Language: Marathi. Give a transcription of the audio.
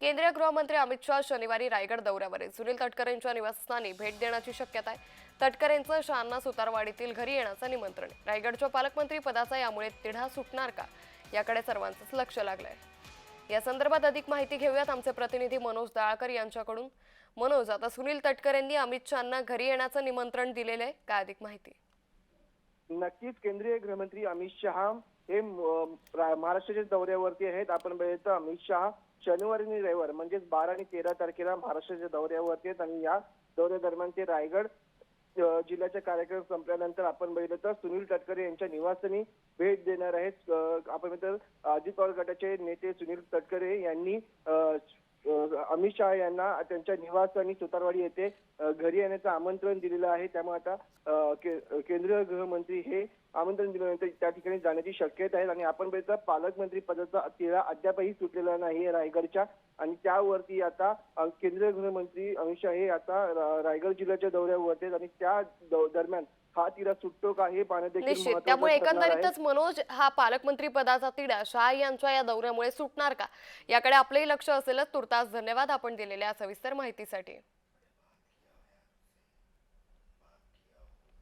केंद्रीय गृहमंत्री अमित शहा शनिवारी रायगड दौऱ्यावर सुनील तटकरेंच्या निवासस्थानी भेट देण्याची शक्यता आहे. तटकरेंचं शहांना सुतारवाडीतील घरी येण्याचं निमंत्रण रायगडच्या पालकमंत्री पदाचा यामुळे तिढा सुटणार का? याकडे सर्वांचंच लक्ष लागलंय. या संदर्भात अधिक माहिती घेऊयात आमचे प्रतिनिधी मनोज दाळकर यांच्याकडून. मनोज आता सुनील तटकरेंनी अमित शहांना घरी येण्याचं निमंत्रण दिलेलं आहे. काय अधिक माहिती? नक्कीच केंद्रीय गृहमंत्री अमित शहा हे महाराष्ट्राच्या दौऱ्यावरती आहेत. आपण बघितलं अमित शहा शनिवारी आणि रविवार म्हणजेच बारा आणि तेरा तारखेला महाराष्ट्राच्या दौऱ्यावरती आहेत. आणि या दौऱ्यादरम्यान ते रायगड अ, जिल्ह्याचा कार्यक्रम संपल्यानंतर आपण बघितलं तर सुनील तटकरे यांच्या निवासस्थानी भेट देणार आहेत. आपण तर अजित पवार गटाचे नेते सुनील तटकरे यांनी अमित शहा यांना त्यांच्या निवासस्थानी सुतारवाडी येथे घरी येण्याचं आमंत्रण दिलेलं आहे. त्यामुळे आता के- केंद्रीय गृहमंत्री हे आमंत्रण दिल्यानंतर त्या ठिकाणी जाण्याची शक्यता आहे. आणि आपण बघितलं पालकमंत्री पदाचा तिढा अद्यापही सुटलेला नाही रायगडच्या. आणि त्यावरती आता केंद्रीय गृहमंत्री अमित शहा हे आता रायगड जिल्ह्याच्या दौऱ्यावरती आहेत. आणि त्या दरम्यान हा तिढा सुटतो का हे पाहणं देखील त्यामुळे. एकंदरीतच मनोज हा पालकमंत्री पदाचा तिढा शहा यांच्या या दौऱ्यामुळे सुटणार का? याकडे आपलंही लक्ष असेलच. तुर्तास धन्यवाद आपण दिलेल्या सविस्तर माहितीसाठी.